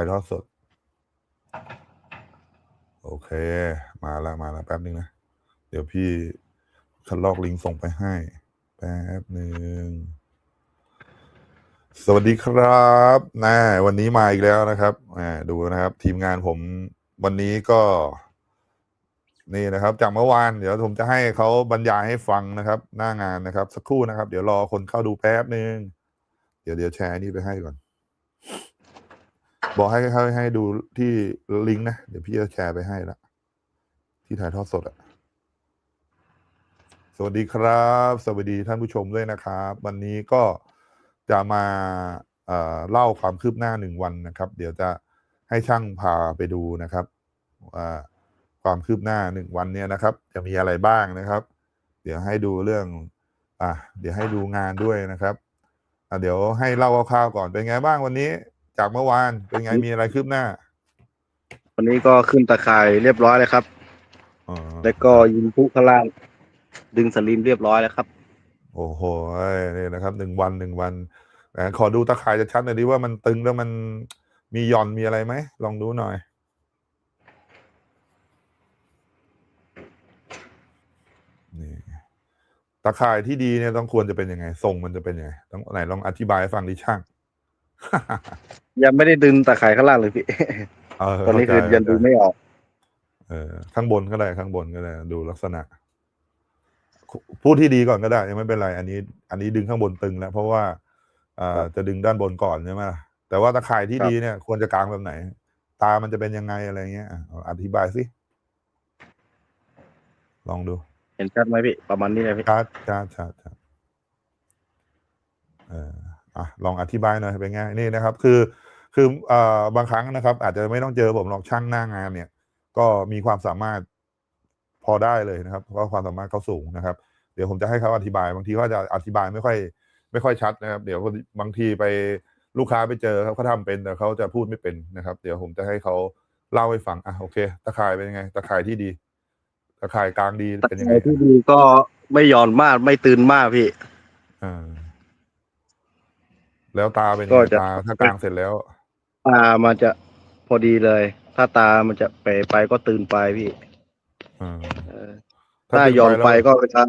ายทอดสด โอเค มาแล้วมาแล้วแป๊บนึงนะ เดี๋ยวพี่คัดลอกลิงก์ส่งไปให้ แป๊บหนึ่งสวัสดีครับนะวันนี้มาอีกแล้วนะครับอ่าดูนะครับ ทีมงานผมวันนี้ก็ นี่นะครับ จากเมื่อวานเดี๋ยวผมจะให้เขาบรรยายให้ฟังนะครับ หน้างานนะครับ สักครู่นะครับ เดี๋ยวรอคนเข้าดูแป๊บหนึ่งเดี๋ยวเดี๋ยวแชร์นี่ไปให้ก่อน บอกให้ให้ให้ดูที่ลิงก์นะ เดี๋ยวพี่จะแชร์ไปให้ละที่ถ่ายทอดสดอะสวัสดีครับ สวัสดีท่านผู้ชมด้วยนะครับ วันนี้ก็จะมาเอ่อเล่าความคืบหน้าหนึ่งวันนะครับ เดี๋ยวจะให้ช่างพาไปดูนะครับความคืบหน้าหนึ่งวันเนี่ยนะครับ จะมีอะไรบ้างนะครับ เดี๋ยวให้ดูเรื่อง อะเดี๋ยวให้ดูงานด้วยนะครับอะเดี๋ยวให้เล่าคร่าวๆก่อนเป็นไงบ้างวันนี้ จากเมื่อวานเป็นไงมีอะไรคืบหน้า วันนี้ก็ขึ้นตะข่ายเรียบร้อยแล้วครับอ๋อแล้วก็ยิงพุข้างล่าง ดึงสลิมเรียบร้อยแล้วครับ โอ้โหนี่นะครับหนึ่งวันหนึ่งวันแหมขอดูตะข่ายจะชัดหน่อยดิว่ามันตึงแล้วมันมีหย่อนมีอะไรไหมลองดูหน่อยนี่ตะข่ายที่ดีเนี่ยต้องควรจะเป็นยังไงทรงมันจะเป็นยังไงต้องไหนลองอธิบายให้ฟังดิช่างยังไม่ได้ดึงตะข่ายข้างล่างเลยพี่เออตอนนี้คือเข้าใจยังดูไม่ออก เออข้างบนก็ได้ข้างบนก็ได้ดูลักษณะ พูดที่ดีก่อนก็ได้ยังไม่เป็นไร อันนี้ อันนี้ดึงข้างบนตึงแล้ว เพราะว่าอ่าครับจะดึงด้านบนก่อนใช่ไหมล่ะแต่ว่าตะข่ายที่ครับดีเนี่ย ควรจะกางแบบไหน ตามันจะเป็นยังไงอะไรเงี้ยอะเอาอธิบายสิลองดู เห็นชัดไหมพี่ ประมาณนี้เลยพี่ชัดชัดชัดชัดเออ อะลองอธิบายหน่อยเป็นไงนี่นะครับ คือคือเอ่อบางครั้งนะครับ อาจจะไม่ต้องเจอผมหรอกช่างหน้างานเนี่ย ก็มีความสามารถพอได้เลยนะครับเพราะความสามารถเขาสูงนะครับ เดี๋ยวผมจะให้เขาอธิบาย บางทีเขาจะอธิบายไม่ค่อย ไม่ค่อยชัดนะครับ เดี๋ยวบางทีไปลูกค้าไปเจอครับเขาทำเป็นแต่เขาจะพูดไม่เป็นนะครับ เดี๋ยวผมจะให้เขาเล่าให้ฟังอะโอเค ตะข่ายเป็นยังไง ตะข่ายที่ดี ตะข่ายกลางดีตะเป็นยังไงข่ายที่ดีก็ไม่หย่อนมากไม่ตื่นมากพี่อ่า แล้วตาเป็นยังก็ไงจะ ตาถ้ากลางเสร็จแล้ว ตามันจะพอดีเลย ถ้าตามันจะเป๋ไปก็ตื่นไปพี่อ่าเออ ถ้าถ้าตื่นหย่อนไปไปแล้วก็เวลา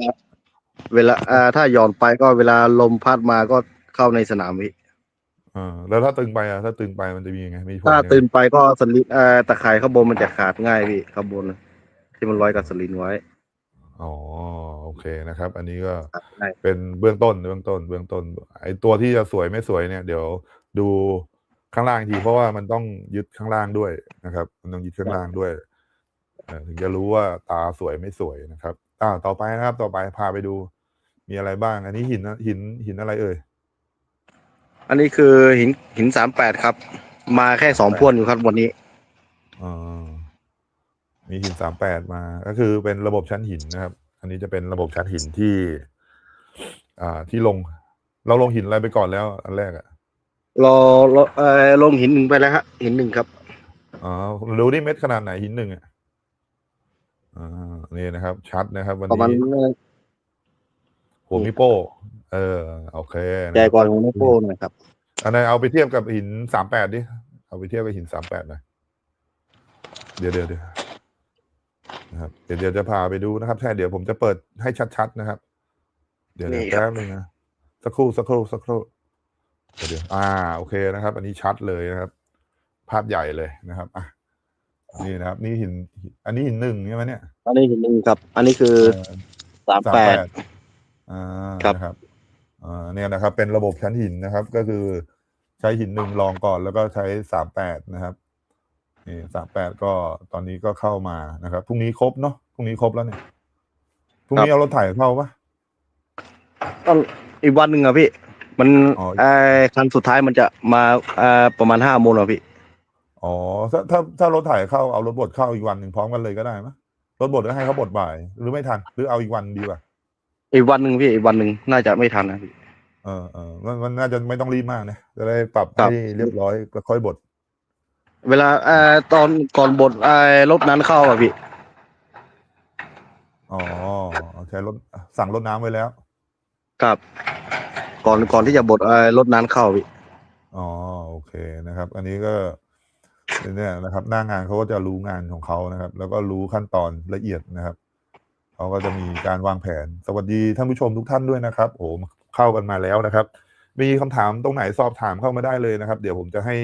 เวลาอ่าถ้าหย่อนไปก็เวลาลมพัดมาก็เข้าในสนามพี่อ่าแล้วถ้าตึงไปอะถ้าตึงไปมันจะมียังไงมีผลถ้ายังไงตื่นไปก็สลิงเอ่อตะข่ายข้างบนมันจะขาดง่ายพี่ข้างบนที่มันร้อยกับสลิงไว้ อ๋อโอเคนะครับ อันนี้ก็ขาดง่ายเป็นเบื้องต้นเบื้องต้น เบื้องต้น ไอตัวที่จะสวยไม่สวยเนี่ย เดี๋ยวดูข้างล่างอีกทีเพราะว่ามันต้องยึดข้างล่างด้วยนะครับ มันต้องยึดข้างล่างด้วยเอ่อถึงจะรู้ว่าตาสวยไม่สวยนะครับอ่าต่อไปนะครับ ต่อไปพาไปดู มีอะไรบ้าง อันนี้หินนะหินหินอะไรเอ่ย อันนี้คือหินหินสามแปดครับ มาแค่สองพวนอยู่ครับวันนี้อ่า มีหินสามแปดมา ก็คือเป็นระบบชั้นหินนะครับ อันนี้จะเป็นระบบชั้นหินที่ อ่าที่ลง เราลงหินอะไรไปก่อนแล้ว อันแรกอะรอรอเอ่อลงหินหนึ่งไปแล้วฮะหินหนึ่งครับอ๋อรู้นี่เม็ดขนาดไหนหินหนึ่งอะอ่านี่นะครับ ชัดนะครับ วันประมาณนี้หัวมิโป้ เออโอเคนะใหญ่ครับกว่าของนโป้หน่อยครับ อันไหนเอาไปเทียบกับหินสามแปดดิเอาไปเทียบกับหินสามแปดหน่อยเดี๋ยวเดี๋ยวเดี๋ยว นะครับเดี๋ยวเดี๋ยวจะพาไปดูนะครับแค่เดี๋ยวผมจะเปิดให้ชัดๆนะครับ เดี๋ยวเดี๋ยวนี่ครับแป๊บนึงนะสักครู่สักครู่สักครู่เดี๋ยวเดี๋ยวอ่าโอเคนะครับ อันนี้ชัดเลยนะครับ ภาพใหญ่เลยนะครับอะนี่นะครับ นี่หิน อันนี้หินหนึ่งใช่ไหมเนี่ย อันนี้หินหนึ่งครับ อันนี้คือเออสามแปดอ่าครับนะครับอ่าเนี่ยนะครับ เป็นระบบชั้นหินนะครับ ก็คือใช้หินหนึ่งรองก่อนแล้วก็ใช้สามแปดนะครับ นี่สามแปดก็ตอนนี้ก็เข้ามานะครับพรุ่งนี้ครบเนาะพรุ่งนี้ครบแล้วเนี่ยพรุ่งนี้เอารถไถเข้าปะต้องอีกวันหนึ่งอะพี่ มันอ๋อไอ้คันสุดท้ายมันจะมาอ่าประมาณห้าโมงอะพี่อ๋อถ้าถ้าถ้ารถไถเข้าเอารถบดเข้าอีกวันหนึ่งพร้อมกันเลยก็ได้ไหมยรถบดก็ให้เขาบดบ่าย หรือไม่ทัน หรือเอาอีกวันดีกว่าอีกวันหนึ่งพี่อีกวันหนึ่งน่าจะไม่ทันนะพี่เออเออมันมันน่าจะไม่ต้องรีบมากนะจะได้ปรับครับให้เรียบร้อยแล้วค่อยบด เวลาเอ่อตอนก่อนบดไอ้รถนั้นเข้าอะพี่ อ๋อใช้รถสั่งรถน้ำไว้แล้ว ครับ ก่อนก่อนที่จะบดไอ้รถนั้นเข้าพี่ อ๋อโอเคนะครับ อันนี้ก็เนี่ยนะครับ หน้างานเขาก็จะรู้งานของเขานะครับ แล้วก็รู้ขั้นตอนละเอียดนะครับเขาก็จะมีการวางแผนสวัสดีท่านผู้ชมทุกท่านด้วยนะครับโอ้โหเข้ากันมาแล้วนะครับ มีคำถามตรงไหนสอบถามเข้ามาได้เลยนะครับ เดี๋ยวผมจะให้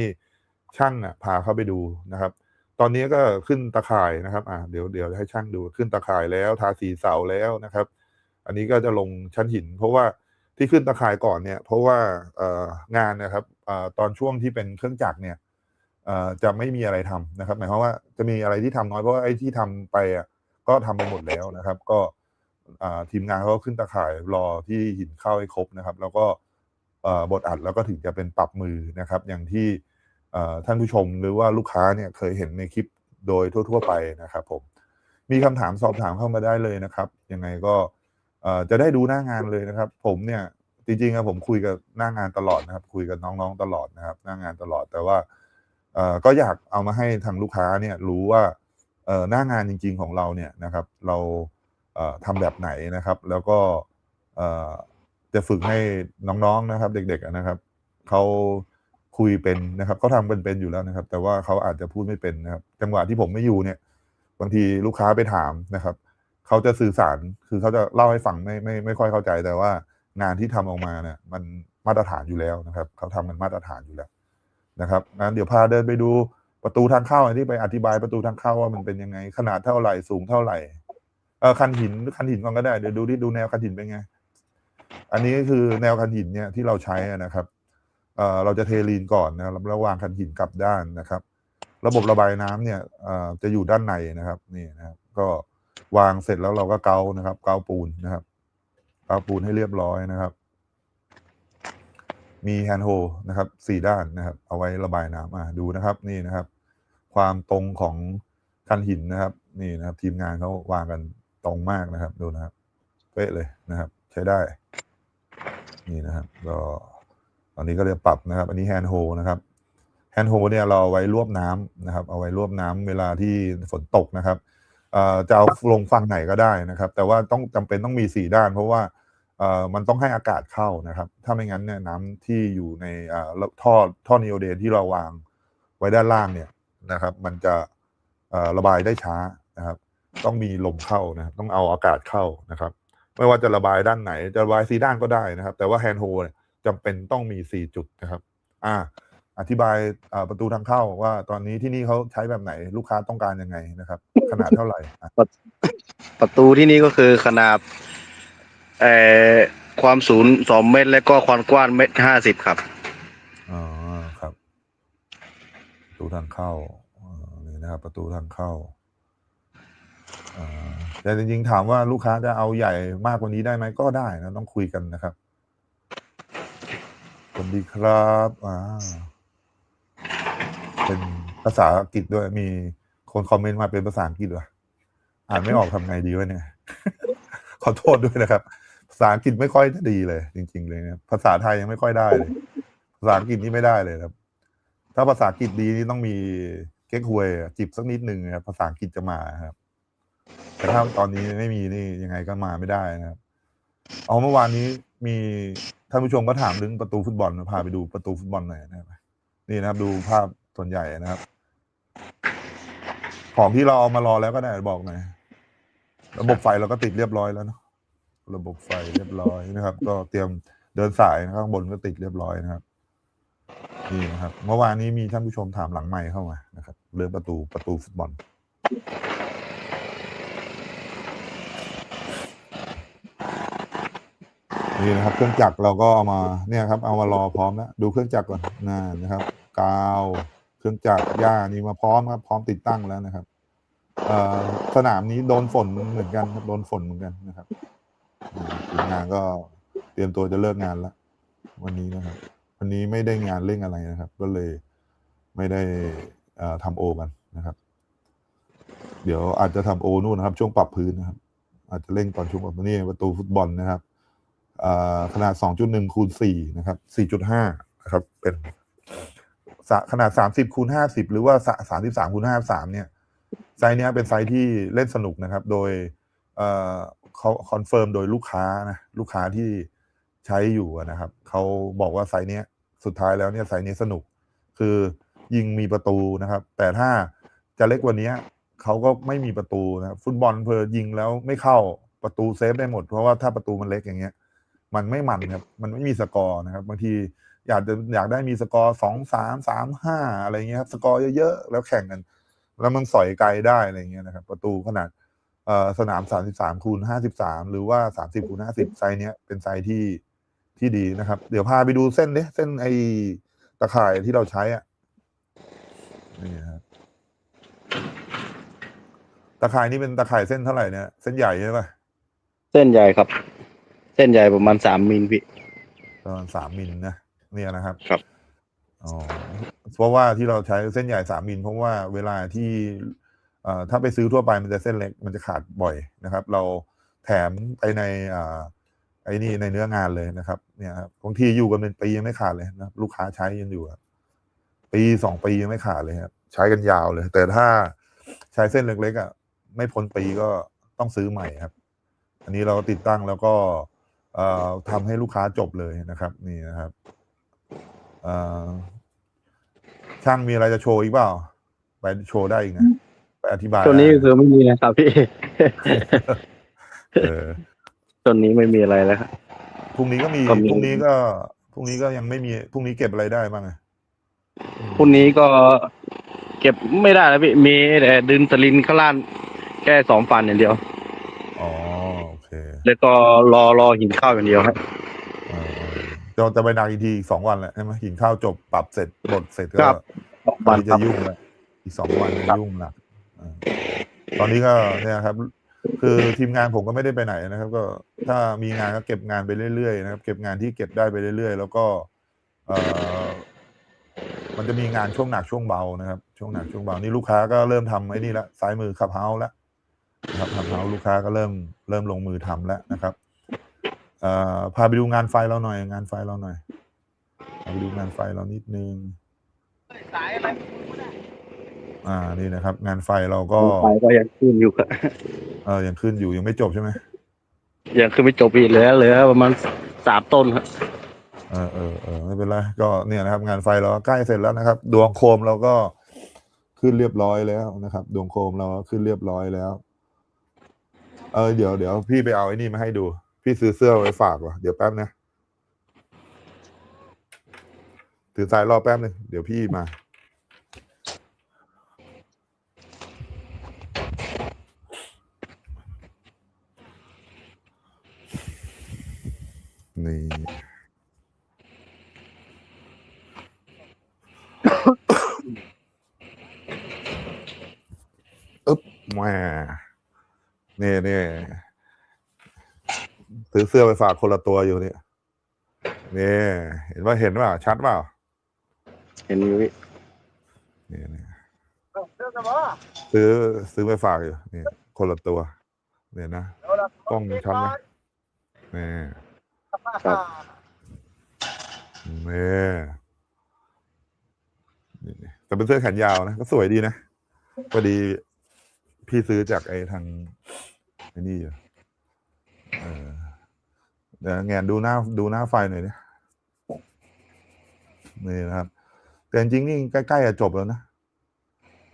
ช่างอะพาเข้าไปดูนะครับ ตอนนี้ก็ขึ้นตะข่ายนะครับอ่าเดี๋ยวเดี๋ยวให้ช่างดูขึ้นตะข่ายแล้วทาสีเสาแล้วนะครับ อันนี้ก็จะลงชั้นหิน เพราะว่าที่ขึ้นตะข่ายก่อนเนี่ย เพราะว่าเอ่องานนะครับเอ่อตอนช่วงที่เป็นเครื่องจักรเนี่ยเอ่อจะไม่มีอะไรทำนะครับ หมายความว่าจะมีอะไรที่ทำน้อยเพราะว่าไอ้ที่ทำไปอะก็ทำไปหมดแล้วนะครับ ก็อ่าทีมงานเขาก็ขึ้นตะข่ายรอที่หินเข้าให้ครบนะครับ แล้วก็เอ่อบทอัดแล้วก็ถึงจะเป็นปรับมือนะครับ อย่างที่ ท่านผู้ชมหรือว่าลูกค้าเนี่ยเคยเห็นในคลิปโดยทั่ว ๆ ไปนะครับผมมีคำถามสอบถามเข้ามาได้เลยนะครับยังไงก็จะได้ดูหน้างานเลยนะครับ ผมเนี่ยจริงๆอะผมคุยกับหน้างานตลอดนะครับ คุยกับน้องๆตลอดนะครับ หน้างานตลอดแต่ว่าก็อยากเอามาให้ทางลูกค้าเนี่ยรู้ว่าหน้างานจริง ๆของเราเนี่ยนะครับ เราเอ่อทำแบบไหนนะครับ แล้วก็จะฝึกให้น้องๆนะครับ เด็กๆนะครับเขา คุยเป็นนะครับเขาทำเป็นเป็นอยู่แล้วนะครับ แต่ว่าเขาอาจจะพูดไม่เป็นนะครับ จังหวะที่ผมไม่อยู่เนี่ย บางทีลูกค้าไปถามนะครับเขาจะสื่อสารคือเขาจะเล่าให้ฟังไม่ไม่ไม่ค่อยเข้าใจแต่ว่างานที่ทำออกมาเนี่ย มันมาตรฐานอยู่แล้วนะครับเขาทำมันมาตรฐานอยู่แล้วนะครับงั้นเดี๋ยวพาเดินไปดูประตูทางเข้าอันที่ไปอธิบายประตูทางเข้าว่ามันเป็นยังไง ขนาดเท่าไหร่สูงเท่าไหร่เออคันหินคันหินก่อนก็ได้เดี๋ยวดูที่ดูแนวคันหินเป็นไง อันนี้ก็คือแนวคันหินเนี่ยที่เราใช้นะครับ เราจะเทลีนก่อนนะครับแล้ววางคันหินกลับด้านนะครับ ระบบระบายน้ำเนี่ยจะอยู่ด้านในนะครับนี่นะครับก็วางเสร็จแล้วเราก็เกานะครับ เกาปูนนะครับ เกาปูนให้เรียบร้อยนะครับ มีแฮนด์โฮนะครับสี่ด้านนะครับ เอาไว้ระบายน้ำอะดูนะครับ นี่นะครับ ความตรงของคันหินนะครับ นี่นะครับ ทีมงานเขาวางกันตรงมากนะครับ ดูนะครับเป๊ะเลยนะครับ ใช้ได้ นี่นะครับก็ ตอนนี้ก็จะปรับนะครับ อันนี้แฮนด์โฮนะครับแฮนด์โฮเนี่ยเราเอาไว้รวบน้ำนะครับ เอาไว้รวบน้ำเวลาที่ฝนตกนะครับจะเอาลงฝั่งไหนก็ได้นะครับ แต่ว่าต้องจำเป็นต้องมีสี่ด้าน เพราะว่ามันต้องให้อากาศเข้านะครับ ถ้าไม่งั้นเนี่ยน้ำที่อยู่ในท่อท่อนิโอเดนที่เราวางไว้ด้านล่างเนี่ยนะครับ มันจะระบายได้ช้านะครับ ต้องมีลมเข้านะครับ ต้องเอาอากาศเข้านะครับ ไม่ว่าจะระบายด้านไหน จะระบายสีด้านก็ได้นะครับ แต่ว่าแฮนด์โฮเนี่ย จำเป็นต้องมีสี่จุดนะครับ อ่า อธิบายอ่าประตูทางเข้าว่าตอนนี้ที่นี่เขาใช้แบบไหนลูกค้าต้องการยังไงนะครับ ขนาดเท่าไหร่อะประตูที่นี่ก็คือขนาดเอ่อความสูงสองเมตร และก็ความกว้างเมตรห้าสิบครับอ๋อครับ ประตูทางเข้าอ่านี่นะครับ ประตูทางเข้าอ่าแต่จริงๆถามว่าลูกค้าจะเอาใหญ่มากกว่านี้ได้ไหมก็ได้นะต้องคุยกันนะครับส วัสดีครับอ่าเป็นภาษาอังกฤษด้วย มีคนคอมเมนต์มาเป็นภาษาอังกฤษว่ะอ่านไม่ออกทำไงดีวะเนี่ย ขอโทษด้วยนะครับ ภาษาอังกฤษไม่ค่อยจะดีเลย จริง ๆ เลยนะภาษาไทยยังไม่ค่อยได้เลย ภาษาอังกฤษนี่ไม่ได้เลยครับ ถ้าภาษาอังกฤษดีนี่ต้องมีเก๊กฮวยจิบสักนิดหนึ่งนะครับภาษาอังกฤษจะมาครับ แต่ถ้าตอนนี้ไม่มีนี่ยังไงก็มาไม่ได้นะครับ เอาเมื่อวานนี้มี ท่านผู้ชมก็ถามเรื่องประตูฟุตบอลพาไปดูประตูฟุตบอลหน่อยนะครับนี่นะครับ ดูภาพส่วนใหญ่นะครับ ของที่เราเอามารอแล้วก็ได้บอกหน่อยระบบไฟเราก็ติดเรียบร้อยแล้วเนาะระบบไฟเรียบร้อยนะครับ ก็เตรียมเดินสายนะข้างบนก็ติดเรียบร้อยนะครับนี่นะครับ เมื่อวานนี้มีท่านผู้ชมถามหลังไมค์เข้ามานะครับเรื่องประตูประตูฟุตบอล นี่นะครับ เครื่องจักรเราก็เอามาเนี่ยครับ เอามารอพร้อมแล้วดูเครื่องจักรก่อนนะนะครับ กาว เครื่องจักรย่านี่มาพร้อมครับ พร้อมติดตั้งแล้วนะครับเออสนามนี้โดนฝนเหมือนกันครับโดนฝนเหมือนกันนะครับทีมงานก็เตรียมตัวจะเลิกงานแล้ววันนี้นะครับ วันนี้ไม่ได้งานเร่งอะไรนะครับ ก็เลยไม่ได้ทำโอกันนะครับ เดี๋ยวอาจจะทำโอนู่นนะครับ ช่วงปรับพื้นนะครับ อาจจะเร่งตอนช่วงปรับนี่ประตูฟุตบอลนะครับ ขนาด 2.1 คูณ 4 นะครับ 4.5 นะครับ เป็นขนาด 30 คูณ 50 หรือว่า 33 คูณ 53 เนี่ย ไซส์เนี้ยเป็นไซส์ที่เล่นสนุกนะครับ โดยเขาคอนเฟิร์มโดยลูกค้านะ ลูกค้าที่ใช้อยู่นะครับ เขาบอกว่าไซส์เนี้ยสุดท้ายแล้วเนี่ยไซส์นี้สนุก คือยิงมีประตูนะครับ แต่ถ้าจะเล็กกว่านี้เขาก็ไม่มีประตูนะฟุตบอลเพอยิงแล้วไม่เข้าประตูเซฟได้หมด เพราะว่าถ้าประตูมันเล็กอย่างเงี้ย มันไม่มันครับมันไม่มีสกอร์นะครับ บางทีอยากจะอยากได้มีสกอร์สองสามสามห้าอะไรเงี้ยครับสกอร์เยอะๆแล้วแข่งกัน แล้วมันสอยไกลได้อะไรเงี้ยนะครับ ประตูขนาดเอ่อสนามสามสิบสามคูณห้าสิบสามหรือว่าสามสิบคูณห้าสิบไซส์เนี้ยเป็นไซส์ที่ที่ดีนะครับ เดี๋ยวพาไปดูเส้นดิเส้นไอตะข่ายที่เราใช้อะนี่ครับตะข่ายนี่เป็นตะข่ายเส้นเท่าไหร่เนี่ย เส้นใหญ่ใช่ปะเส้นใหญ่ครับ เส้นใหญ่ประมาณสามมิลพี่ ประมาณสามมิลนะเนี่ยนะครับครับ อ๋อเพราะว่าที่เราใช้เส้นใหญ่สามมิลเพราะว่าเวลาที่เอ่อถ้าไปซื้อทั่วไปมันจะเส้นเล็กมันจะขาดบ่อยนะครับ เราแถมไปในอ่าไอ้นี่ในเนื้องานเลยนะครับเนี่ยครับบางทีอยู่กันเป็นปียังไม่ขาดเลยนะลูกค้าใช้ยังอยู่ครับปีสองปียังไม่ขาดเลยครับใช้กันยาวเลย แต่ถ้าใช้เส้นเล็กๆอะไม่พ้นปีก็ต้องซื้อใหม่ครับ อันนี้เราติดตั้งแล้วก็ เอ่อทำให้ลูกค้าจบเลยนะครับ นี่นะครับเอ่อช่างมีอะไรจะโชว์อีกเปล่า ไปโชว์ได้อีกนะไปอธิบายตัวนี้ได้คือไม่มีนะครับพี่เออตัวนี้ไม่มีอะไรแล้วครับพรุ่งนี้ก็มีก็มีพรุ่งนี้ก็พรุ่งนี้ก็ยังไม่มีพรุ่งนี้เก็บอะไรได้บ้างอะพรุ่งนี้ก็เก็บไม่ได้แล้วพี่มีแต่ดึงสลินข้างล่างแค่สองฟันอย่างเดียวอ๋อโอเค แล้วก็รอรอหินเข้าอย่างเดียวครับเออเออจะจะไปนาอีกทีอีกสองวันแหละใช่ไหมหินข้าวจบปรับเสร็จบทเสร็จคก็รับตวัอนนนี้ครัจะบยุ่งแล้วอีกสองวันจะครับยุ่งหนักเออตอนนี้ก็เนี่ยครับ คือทีมงานผมก็ไม่ได้ไปไหนนะครับ ก็ถ้ามีงานก็เก็บงานไปเรื่อยๆนะครับ เก็บงานที่เก็บได้ไปเรื่อยๆ แล้วก็ เออมันจะมีงานช่วงหนักช่วงเบานะครับ ช่วงหนักช่วงเบานี่ลูกค้าก็เริ่มทำไอ้นี่ละซ้ายมือขับเฮาส์แล้ว นะครับขับเฮาส์ลูกค้าก็เริ่มเริ่มลงมือทำแล้วนะครับเอ่อพาไปดูงานไฟเราหน่อย งานไฟเราหน่อยพาไปดูงานไฟเรานิดนึงอ่านี่นะครับ งานไฟเราก็ไฟก็ยังขึ้นอยู่ครับเออยังขึ้นอยู่ยังไม่จบใช่ไหมยังขึ้นไม่จบอีกเหลือเหลือประมาณสามต้นครับเออเออเออไม่เป็นไรก็เนี่ยนะครับ งานไฟเราก็ใกล้เสร็จแล้วนะครับ ดวงโคมเราก็ขึ้นเรียบร้อยแล้วนะครับ ดวงโคมเราก็ขึ้นเรียบร้อยแล้ว เออเดี๋ยวเดี๋ยวพี่ไปเอาไอ้นี่มาให้ดู พี่ซื้อเสื้อไว้ฝากว่ะเดี๋ยวแป๊บนะถือสายรอแป๊บหนึงเดี๋ยวพี่มา นี่ อึ๊บแหมา นี่นี่ซื้อเสื้อไปฝากคนละตัวอยู่เนี่ยนี่ เห็นว่าเห็นว่าชัดเปล่าเห็นอยู่พี่นี่นี่ซื้อซื้อไปฝากอยู่นี่คนละตัวเนี่ยนะกล้องชัดไหมนี่ครับนี่นี่แต่เป็นเสื้อแขนยาวนะก็สวยดีนะพอดี พี่ซื้อจากไอ้ทางไอ้นี่เออเดี๋ยวแงนดูหน้าดูหน้าไฟหน่อยดินี่นะครับแต่จริงๆนี่ใกล้ๆจะจบแล้วนะ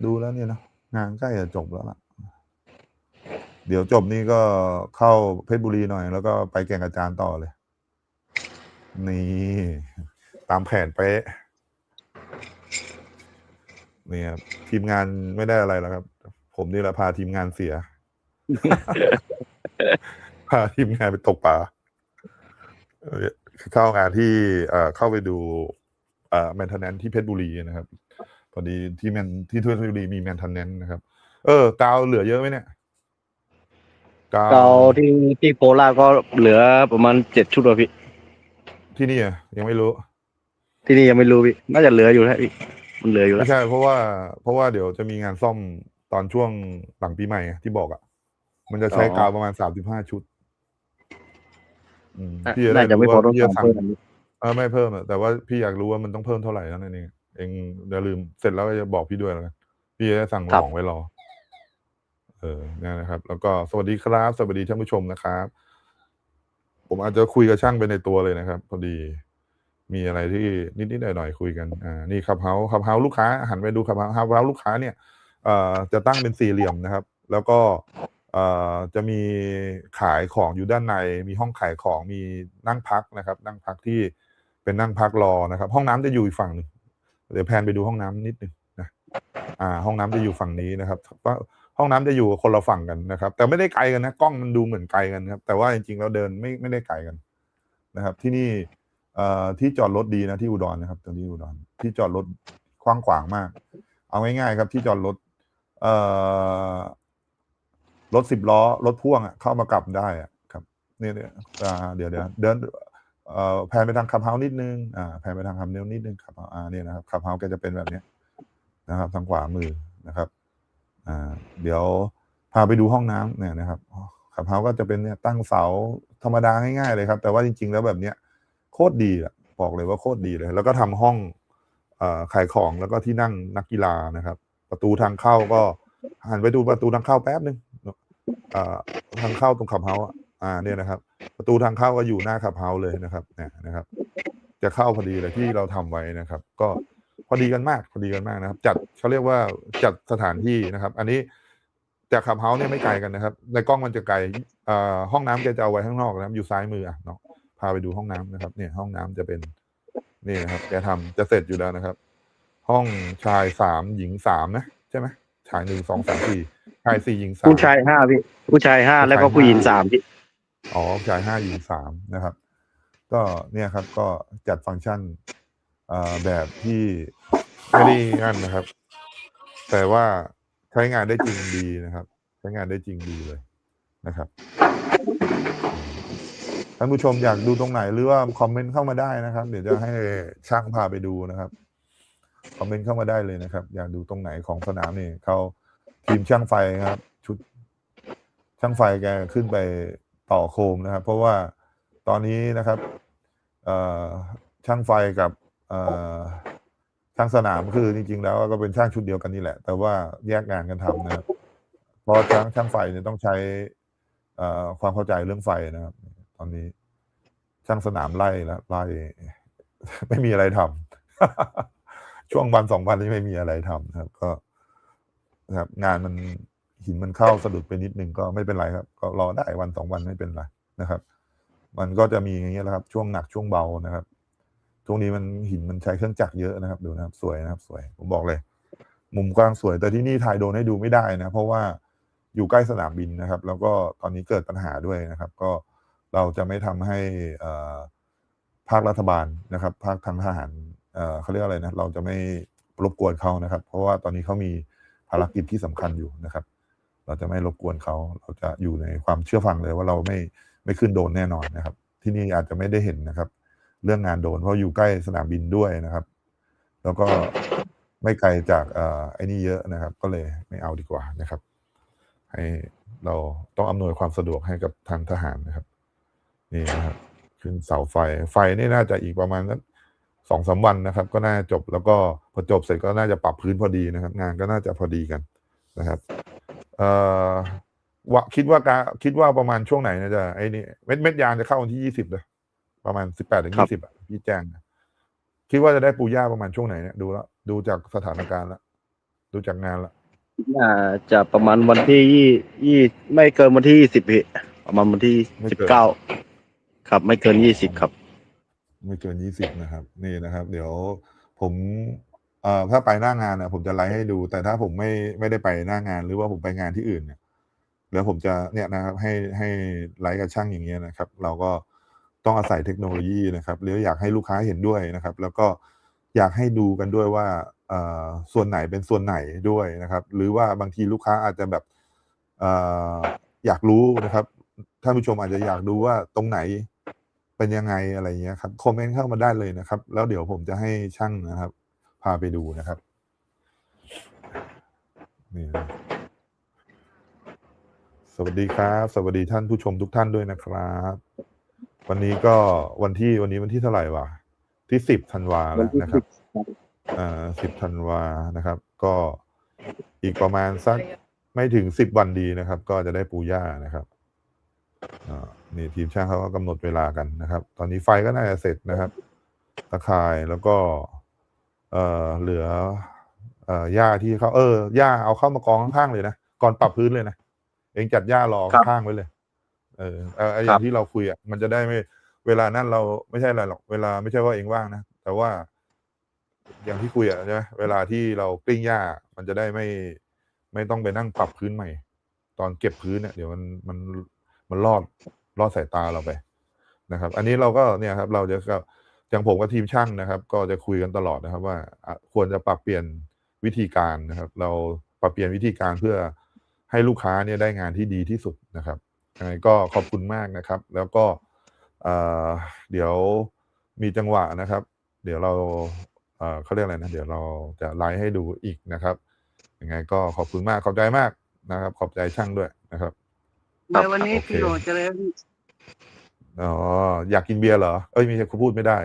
ดูแล้วเนี่ยนะงานใกล้จะจบแล้วล่ะ เดี๋ยวจบนี่ก็เข้าเพชรบุรีหน่อย แล้วก็ไปแก่งกระจานต่อเลย นี่ตามแผนเป๊ะนี่ครับทีมงานไม่ได้อะไรแล้วครับ ผมนี่แหละพาทีมงานเสีย พาทีมงานไปตกปลาเอ่อเข้างานที่เอ่อเข้าไปดูเอ่อแมนเทนแนนที่เพชรบุรีนะครับพอดีที่แมนที่เพชรบุรีมีแมนเทนแนนนะครับ เออกาวเหลือเยอะไหมเนี่ยกาวเกาที่ที่โคราชก็เหลือประมาณเจ็ดชุดว่ะพี่ ที่นี่อะยังไม่รู้ ที่นี่ยังไม่รู้พี่น่าจะเหลืออยู่แล้วพี่มันเหลืออยู่แล้ไม่วใช่เพราะว่าเพราะว่าเดี๋ยวจะมีงานซ่อม ตอนช่วงหลังปีใหม่อะที่บอกอะ มันจะใช้อ๋อกาวประมาณสามสิบห้าชุดอืมน่าพี่จะด้น่าจะไม่พอรู้ต้องว่าพี่จะสั่สั่งงเพิ่มเออไม่เพิ่มอะแต่ว่าพี่อยากรู้ว่ามันต้องเพิ่มเท่าไหร่แล้วนั่นเองเองเดี๋ยวลืมเสร็จแล้วก็จะบอกพี่ด้วยแล้วกันพี่จะได้สั่งของไว้รอ เออเนี่ยนะครับ แล้วก็สวัสดีครับ สวัสดีท่านผู้ชมนะครับ ผมอาจจะคุยกับช่างไปในตัวเลยนะครับ พอดีมีอะไรที่นิดๆหน่อยๆคุยกัน อ่า นี่ขับเฮาขับเฮาลูกค้าหันไปดูขับเฮาขับเฮาลูกค้าเนี่ยเอ่อ จะตั้งเป็นสี่เหลี่ยมนะครับ แล้วก็จะมีขายของอยู่ด้านใน มีห้องขายของมีนั่งพักนะครับ นั่งพักที่เป็นนั่งพักรอนะครับ ห้องน้ำจะอยู่อีกฝั่งหนึ่งเดี๋ยวแพนไปดูห้องน้ำนิดนึงนะอ่า ห้องน้ำจะอยู่ฝั่งนี้นะครับว่าห้องน้ำจะอยู่คนละฝั่งกันนะครับ แต่ไม่ได้ไกลกันนะกล้องมันดูเหมือนไกลกันครับ แต่ว่าจริงๆแล้วเดินไม่ไม่ได้ไกลกันนะครับ ที่นี่เอ่อที่จอดรถดีนะที่อุดรนะครับตรงนี้อุดรที่จอดรถกว้างขวางมาก เอาง่ายๆครับ ที่จอดรถ รถสิบล้อ รถพ่วงเข้ามากลับได้ครับนี่เนี่ยเดี๋ยวเดี๋ยวเดินเอ่อแพนไปทางขับเฮานิดนึงอ่าแพนไปทางขับเนวนิดนึงขับอ่าเนี่ยนะครับขับเฮาก็จะเป็นแบบนี้นะครับ ทางขวามือนะครับอ่าเดี๋ยวพาไปดูห้องน้ำเนี่ยนะครับขับเฮาก็จะเป็นเนี่ยตั้งเสาธรรมดาง่ายๆเลยครับ แต่ว่าจริง ๆ แล้วแบบเนี้ยโคตรดีอะบอกเลยว่าโคตรดีเลย แล้วก็ทำห้องอขายของแล้วก็ที่นั่งนักกีฬานะครับ ประตูทางเข้าก็หันไปดูประตูทางเข้าแป๊บนึงเอ่อทางเข้าตรงขับเฮาอ่าเนี่ยนะครับ ประตูทางเข้าก็อยู่หน้าขับเฮาเลยนะครับเนี่ยนะครับ จะเข้าพอดีเลยที่เราทำไว้นะครับ ก็พอดีกันมากพอดีกันมากนะครับ จัดเขาเรียกว่าจัดสถานที่นะครับ อันนี้จากขับเฮาเนี่ยไม่ไกลกันนะครับ ในกล้องมันจะไกลอ่อห้องน้ำแกจะเอาไว้ข้างนอกนะครับ อยู่ซ้ายมืออะเนาะพาไปดูห้องน้ำนะครับ เนี่ยห้องน้ำจะเป็นนี่นะครับ แกทำจะเสร็จอยู่แล้วนะครับ ห้องชายสามหญิงสามนะ ใช่ไหมชายหนึ่งสองสามสี่ชายสี่หญิงสามผู้ชายห้าพี่ ผู้ชายห้าแล้วก็ผู้หญิงสามพี่อ๋อชายห้าหญิงสามนะครับ ก็เนี่ยครับก็จัดฟังก์ชันเอ่อแบบที่ไม่ได้นั่นนะครับ แต่ว่าใช้งานได้จริงดีนะครับ ใช้งานได้จริงดีเลยนะครับท่านผู้ชมอยากดูตรงไหนหรือว่าคอมเมนต์เข้ามาได้นะครับ เดี๋ยวจะให้ช่างพาไปดูนะครับ คอมเมนต์เข้ามาได้เลยนะครับ อยากดูตรงไหนของสนามนี่เขาทีมช่างไฟครับ ชุดช่างไฟแกขึ้นไปต่อโคมนะครับ เพราะว่าตอนนี้นะครับอ่อช่างไฟกับอ่อช่างสนามคือจริง ๆ แล้วก็เป็นช่างชุดเดียวกันนี่แหละ แต่ว่าแยกงานกันทำนะครับเพราะช่างช่างไฟเนี่ยต้องใช้อ่อความเข้าใจเรื่องไฟนะครับ ตอนนี้ช่างสนามไล่แล้วไล่ไม่มีอะไรทำ ช่วงวันสองวันนี้ไม่มีอะไรทำนะครับ ก็นะครับ งานมันหินมันเข้าสะดุดไปนิดนึงก็ไม่เป็นไรครับ ก็รอได้วันสองวันไม่เป็นไรนะครับ มันก็จะมีอย่างเงี้ยแหละครับ ช่วงหนักช่วงเบานะครับช่วงนี้มันหินมันใช้เครื่องจักรเยอะนะครับ ดูนะครับ สวยนะครับ สวย ผมบอกเลย มุมกว้างสวย แต่ที่นี่ถ่ายโดนให้ดูไม่ได้นะ เพราะว่าอยู่ใกล้สนามบินนะครับ แล้วก็ตอนนี้เกิดปัญหาด้วยนะครับ ก็เราจะไม่ทำให้ภาครัฐบาลนะครับ ภาคทางทหาร เขาเรียกอะไรนะเราจะไม่รบกวนเขานะครับ เพราะว่าตอนนี้เขามีภารกิจที่สำคัญอยู่นะครับ เราจะไม่รบกวนเขาเราจะอยู่ในความเชื่อฟังเลยว่าเราไม่ไม่ขึ้นโดนแน่นอนนะครับ ที่นี่อาจจะไม่ได้เห็นนะครับ เรื่องงานโดนเพราะอยู่ใกล้สนามบินด้วยนะครับ แล้วก็ไม่ไกลจากอไอ้นี่เยอะนะครับ ก็เลยไม่เอาดีกว่านะครับ ให้เราต้องอำนวยความสะดวกให้กับทางทหารนะครับ นี่นะครับ ขึ้นเสาไฟไฟนี่น่าจะอีกประมาณสัก สองสามวันนะครับ ก็น่าจะจบแล้วก็พอจบเสร็จก็น่าจะปรับพื้นพอดีนะครับ งานก็น่าจะพอดีกันนะครับเอ่อวะคิดว่าการคิดว่าประมาณช่วงไหนนะจะไอ้นี่เม็ดเม็ดยางจะเข้าวันที่ยี่สิบเลยประมาณสิบแปดถึงยี่สิบอะพี่แจ้งนะคิดว่าจะได้ปูย่าประมาณช่วงไหนเนี่ยดูแล้วดูจากสถานการณ์แล้วดูจากงานแล้วน่าจะประมาณวันที่ยี่ยี่ไม่เกินวันที่ยี่สิบพี่ประมาณวันที่ไม่สิบเกินเก้าครับ ไม่เกินยี่สิบครับ ไม่เกินยี่สิบนะครับ นี่นะครับ เดี๋ยวผมเอ่อถ้าไปหน้างานนะผมจะไลฟ์ให้ดู แต่ถ้าผมไม่ไม่ได้ไปหน้างานหรือว่าผมไปงานที่อื่นเนี่ยแล้วผมจะเนี่ยนะครับให้ให้ไลฟ์กับช่างอย่างเงี้ยนะครับ เราก็ต้องอาศัยเทคโนโลยีนะครับหรืออยากให้ลูกค้าเห็นด้วยนะครับ แล้วก็อยากให้ดูกันด้วยว่าเอ่อส่วนไหนเป็นส่วนไหนด้วยนะครับ หรือว่าบางทีลูกค้าอาจจะแบบเอ่ออยากรู้นะครับท่านผู้ชมอาจจะอยากดูว่าตรงไหน เป็นยังไงอะไรเงี้ยครับคอมเมนต์เข้ามาได้เลยนะครับ แล้วเดี๋ยวผมจะให้ช่างนะครับ พาไปดูนะครับนี่นะสวัสดีครับ สวัสดีท่านผู้ชมทุกท่านด้วยนะครับ วันนี้ก็วันที่วันนี้วันที่เท่าไหร่วะที่สิบธันวาแล้วนะครับอ่าสิบธันวานะครับ ก็อีกประมาณสักไม่ถึงสิบวันดีนะครับ ก็จะได้ปูย่านะครับอ่า นี่ทีมช่างเขาก็กำหนดเวลากันนะครับ ตอนนี้ไฟก็น่าจะเสร็จนะครับ ตะข่ายแล้วก็ เอ่อเหลือ เอ่อหญ้าที่เขาเออหญ้าเอาเข้ามากองข้างๆเลยนะก่อนปรับพื้นเลยนะเองจัดหญ้ารอครับข้างๆไว้เลย เออเออไอ้อครัย่าบงที่เราคุยอะมันจะได้ไม่ เวลานั้นเราไม่ใช่อะไรหรอกเวลาไม่ใช่ว่าเองว่างนะแต่ว่า อย่างที่คุยอะใช่ไหมเวลาที่เรากลิ้งหญ้ามันจะได้ไม่ ไม่ต้องไปนั่งปรับพื้นใหม่ ตอนเก็บพื้นเนี่ยเดี๋ยวมันมันมันลอด ลอดสายตาเราไปนะครับ อันนี้เราก็เนี่ยครับ เราจะก็อย่างผมกับทีมช่างนะครับ ก็จะคุยกันตลอดนะครับ ว่าควรจะปรับเปลี่ยนวิธีการนะครับ เราปรับเปลี่ยนวิธีการเพื่อให้ลูกค้าเนี่ยได้งานที่ดีที่สุดนะครับยังไงก็ขอบคุณมากนะครับ แล้วก็เเดี๋ยวมีจังหวะนะครับ เดี๋ยวเราเเขาเรียกอะไรนะ เดี๋ยวเราจะไลฟ์ให้ดูอีกนะครับยังไงก็ขอบคุณมากขอบใจมากนะครับ ขอบใจช่างด้วยนะครับ ในวันนี้โอเคพี่โอเจริญอ๋ออยากกินเบียร์เหรอ เอ้ยไม่ใช่คุณพูดไม่ได้